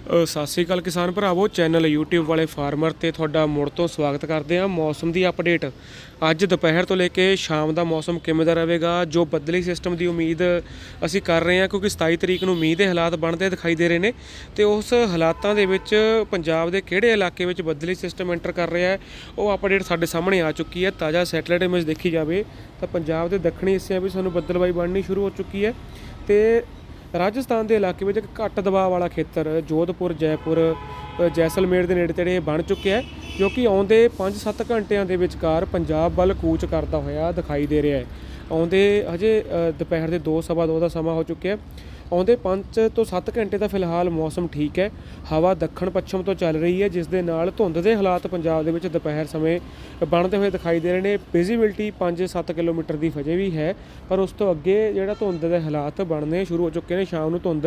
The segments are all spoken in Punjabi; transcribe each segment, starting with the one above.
ਸਤਿ ਸ੍ਰੀ ਅਕਾਲ ਕਿਸਾਨ ਭਰਾਵੋ ਚੈਨਲ YouTube ਵਾਲੇ ਫਾਰਮਰ ਤੇ ਤੁਹਾਡਾ ਮੁੜ ਤੋਂ ਸਵਾਗਤ ਕਰਦੇ ਹਾਂ ਮੌਸਮ ਦੀ ਅਪਡੇਟ ਅੱਜ ਦੁਪਹਿਰ ਤੋਂ ਲੈ ਕੇ ਸ਼ਾਮ ਦਾ ਮੌਸਮ ਕਿਵੇਂ ਦਾ ਰਹੇਗਾ, ਜੋ ਬੱਦਲੀ ਸਿਸਟਮ ਦੀ ਉਮੀਦ ਅਸੀਂ ਕਰ ਰਹੇ ਹਾਂ, ਕਿਉਂਕਿ 27 ਤਰੀਕ ਨੂੰ ਮੀਂਹ ਦੇ ਹਾਲਾਤ ਬਣਦੇ ਦਿਖਾਈ ਦੇ ਰਹੇ ਨੇ। ਤੇ ਉਸ ਹਾਲਾਤਾਂ ਦੇ ਵਿੱਚ ਪੰਜਾਬ ਦੇ ਕਿਹੜੇ ਇਲਾਕੇ ਵਿੱਚ ਬੱਦਲੀ ਸਿਸਟਮ ਐਂਟਰ ਕਰ ਰਿਹਾ ਹੈ, ਉਹ ਅਪਡੇਟ ਸਾਡੇ ਸਾਹਮਣੇ ਆ ਚੁੱਕੀ ਹੈ। ਤਾਜ਼ਾ ਸੈਟੇਲਾਈਟ ਇਮੇਜ ਦੇਖੀ ਜਾਵੇ ਤਾਂ ਪੰਜਾਬ ਦੇ ਦੱਖਣੀ ਹਿੱਸਿਆਂ ਵਿੱਚ ਸਾਨੂੰ ਬੱਦਲਬਾਈ ਬਣਨੀ ਸ਼ੁਰੂ ਹੋ ਚੁੱਕੀ ਹੈ। ਤੇ ਰਾਜਸਥਾਨ ਦੇ ਇਲਾਕੇ ਵਿੱਚ ਇੱਕ ਘੱਟ ਦਬਾਅ ਵਾਲਾ ਖੇਤਰ ਜੋਧਪੁਰ, ਜੈਪੁਰ ਜੈਸਲਮੇਰ ਦੇ ਨੇੜੇ ਤੇੜੇ ਬਣ ਚੁੱਕਿਆ ਹੈ, ਜੋ ਕਿ ਆਉਂਦੇ 5-7 ਘੰਟਿਆਂ ਦੇ ਵਿਚਕਾਰ ਪੰਜਾਬ ਵੱਲ ਕੂਚ ਕਰਦਾ ਹੋਇਆ ਦਿਖਾਈ ਦੇ ਰਿਹਾ ਹੈ। ਆਉਂਦੇ ਹਜੇ ਦੁਪਹਿਰ ਦੇ 2 ਸਵਾ 2 ਦਾ ਸਮਾਂ ਹੋ ਚੁੱਕਿਆ ਹੈ। ਆਉਂਦੇ 5 ਤੋਂ 7 ਘੰਟੇ ਦਾ ਫਿਲਹਾਲ ਮੌਸਮ ਠੀਕ ਹੈ। ਹਵਾ ਦੱਖਣ ਪੱਛਮ ਤੋਂ ਚੱਲ ਰਹੀ ਹੈ, ਜਿਸ ਦੇ ਨਾਲ ਧੁੰਦ ਦੇ ਹਾਲਾਤ ਪੰਜਾਬ ਦੇ ਵਿੱਚ ਦੁਪਹਿਰ ਸਮੇਂ ਬਣਦੇ ਹੋਏ ਦਿਖਾਈ ਦੇ ਰਹੇ ਨੇ। ਵਿਜ਼ਿਬਿਲਟੀ 5-7 ਕਿਲੋਮੀਟਰ ਦੀ ਫਜੇ ਵੀ ਹੈ, ਪਰ ਉਸ ਤੋਂ ਅੱਗੇ ਜਿਹੜਾ ਧੁੰਦ ਦੇ ਹਾਲਾਤ ਬਣਨੇ ਸ਼ੁਰੂ ਹੋ ਚੁੱਕੇ ਨੇ, ਸ਼ਾਮ ਨੂੰ ਧੁੰਦ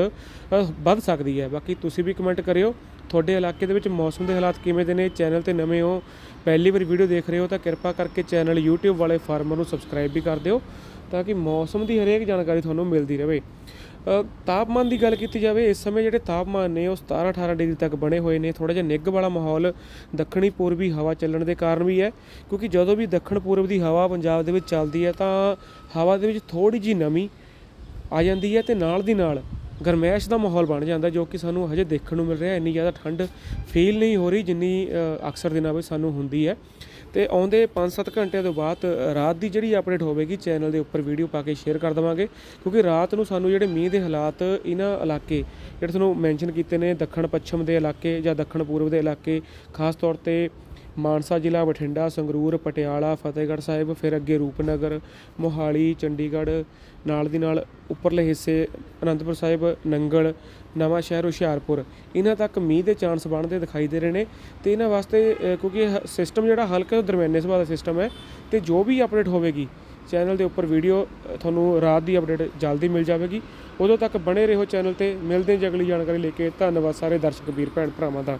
ਵੱਧ ਸਕਦੀ ਹੈ। ਬਾਕੀ ਤੁਸੀਂ ਵੀ ਕਮੈਂਟ ਕਰਿਓ। ਤੁਹਾਡੇ ਇਲਾਕੇ ਦੇ ਵਿੱਚ ਮੌਸਮ ਦੇ ਹਾਲਾਤ ਕਿਵੇਂ ਦੇ ਨੇ? ਚੈਨਲ ਤੇ ਨਵੇਂ ਹੋ, ਪਹਿਲੀ ਵਾਰ ਵੀਡੀਓ ਦੇਖ ਰਹੇ ਹੋ ਤਾਂ ਕਿਰਪਾ ਕਰਕੇ ਚੈਨਲ YouTube ਵਾਲੇ ਫਾਰਮਰ ਨੂੰ ਸਬਸਕ੍ਰਾਈਬ ਵੀ ਕਰ ਦਿਓ ਤਾਂ ਕਿ ਮੌਸਮ ਦੀ ਹਰੇਕ ਜਾਣਕਾਰੀ ਤੁਹਾਨੂੰ ਮਿਲਦੀ ਰਹੇ। ਤਾਪਮਾਨ ਦੀ ਗੱਲ ਕੀਤੀ ਜਾਵੇ, ਇਸ ਸਮੇਂ ਜਿਹੜੇ ਤਾਪਮਾਨ ਨੇ ਉਹ 17 18 ਡਿਗਰੀ ਤੱਕ ਬਣੇ ਹੋਏ ਨੇ। ਥੋੜਾ ਜਿਹਾ ਨਿੱਘ ਵਾਲਾ ਮਾਹੌਲ ਦੱਖਣੀ ਪੂਰਬੀ ਹਵਾ ਚੱਲਣ ਦੇ ਕਾਰਨ ਵੀ ਹੈ, ਕਿਉਂਕਿ ਜਦੋਂ ਵੀ ਦੱਖਣ ਪੂਰਬ ਦੀ ਹਵਾ ਪੰਜਾਬ ਦੇ ਵਿੱਚ ਚੱਲਦੀ ਹੈ ਤਾਂ ਹਵਾ ਦੇ ਵਿੱਚ ਥੋੜੀ ਜੀ ਨਮੀ ਆ ਜਾਂਦੀ ਹੈ ਤੇ ਨਾਲ ਦੀ ਨਾਲ ਗਰਮੈਸ਼ ਦਾ ਮਾਹੌਲ ਬਣ ਜਾਂਦਾ ਜੋ ਕਿ ਸਾਨੂੰ ਹਜੇ ਦੇਖਣ ਨੂੰ ਮਿਲ ਰਿਹਾ, ਇੰਨੀ ਜ਼ਿਆਦਾ ਠੰਡ ਫੀਲ ਨਹੀਂ ਹੋ ਰਹੀ ਜਿੰਨੀ ਅਕਸਰ ਦਿਨਾਂ ਵਿੱਚ ਸਾਨੂੰ ਹੁੰਦੀ ਹੈ। ਤੇ ਆਉਂਦੇ 5-7 ਘੰਟਿਆਂ ਤੋਂ ਬਾਅਦ ਰਾਤ ਦੀ ਜਿਹੜੀ ਅਪਡੇਟ ਹੋਵੇਗੀ ਚੈਨਲ ਦੇ ਉੱਪਰ ਵੀਡੀਓ ਪਾ ਕੇ ਸ਼ੇਅਰ ਕਰ ਦੇਵਾਂਗੇ। ਕਿਉਂਕਿ ਰਾਤ ਨੂੰ ਸਾਨੂੰ ਜਿਹੜੇ ਮੀਂਹ ਦੇ ਹਾਲਾਤ ਇਹਨਾਂ ਇਲਾਕੇ ਜਿਹੜੇ ਤੁਹਾਨੂੰ ਮੈਂਸ਼ਨ ਕੀਤੇ ਨੇ ਦੱਖਣ ਪੱਛਮ ਦੇ ਇਲਾਕੇ ਜਾਂ ਦੱਖਣ ਪੂਰਬ ਦੇ ਇਲਾਕੇ, ਖਾਸ ਤੌਰ ਤੇ ਮਾਨਸਾ ਜ਼ਿਲ੍ਹਾ ਬਠਿੰਡਾ, ਸੰਗਰੂਰ, ਪਟਿਆਲਾ, ਫਤਿਹਗੜ੍ਹ ਸਾਹਿਬ, ਫਿਰ ਅੱਗੇ ਰੂਪਨਗਰ, ਮੋਹਾਲੀ, ਚੰਡੀਗੜ੍ਹ, ਨਾਲ ਦੀ ਨਾਲ ਉੱਪਰਲੇ ਹਿੱਸੇ ਅਨੰਦਪੁਰ ਸਾਹਿਬ, ਨੰਗਲ, ਨਵਾਂ ਸ਼ਹਿਰ ਹੁਸ਼ਿਆਰਪੁਰ। ਇਹਨਾਂ ਤੱਕ ਮੀਂਹ ਦੇ ਚਾਂਸ ਬਣਦੇ ਦਿਖਾਈ ਦੇ ਰਹੇ ਨੇ ਤੇ ਇਹਨਾਂ ਵਾਸਤੇ ਕਿਉਂਕਿ ਇਹ ਸਿਸਟਮ ਜਿਹੜਾ ਹਲਕੇ ਤੋਂ ਦਰਮਿਆਨੇ ਸੁਭਾਅ ਦਾ ਸਿਸਟਮ ਹੈ ਤੇ ਜੋ ਵੀ ਅਪਡੇਟ ਹੋਵੇਗੀ ਚੈਨਲ ਦੇ ਉੱਪਰ ਵੀਡੀਓ ਤੁਹਾਨੂੰ ਰਾਤ ਦੀ ਅਪਡੇਟ ਜਲਦੀ ਮਿਲ ਜਾਵੇਗੀ। ਉਦੋਂ ਤੱਕ ਬਣੇ ਰਹੋ ਚੈਨਲ ਤੇ, ਮਿਲਦੇ ਹਾਂ ਅਗਲੀ ਜਾਣਕਾਰੀ ਲੈ ਕੇ। ਧੰਨਵਾਦ ਸਾਰੇ ਦਰਸ਼ਕ, ਵੀਰ ਭੈਣ ਭਰਾਵਾਂ ਦਾ।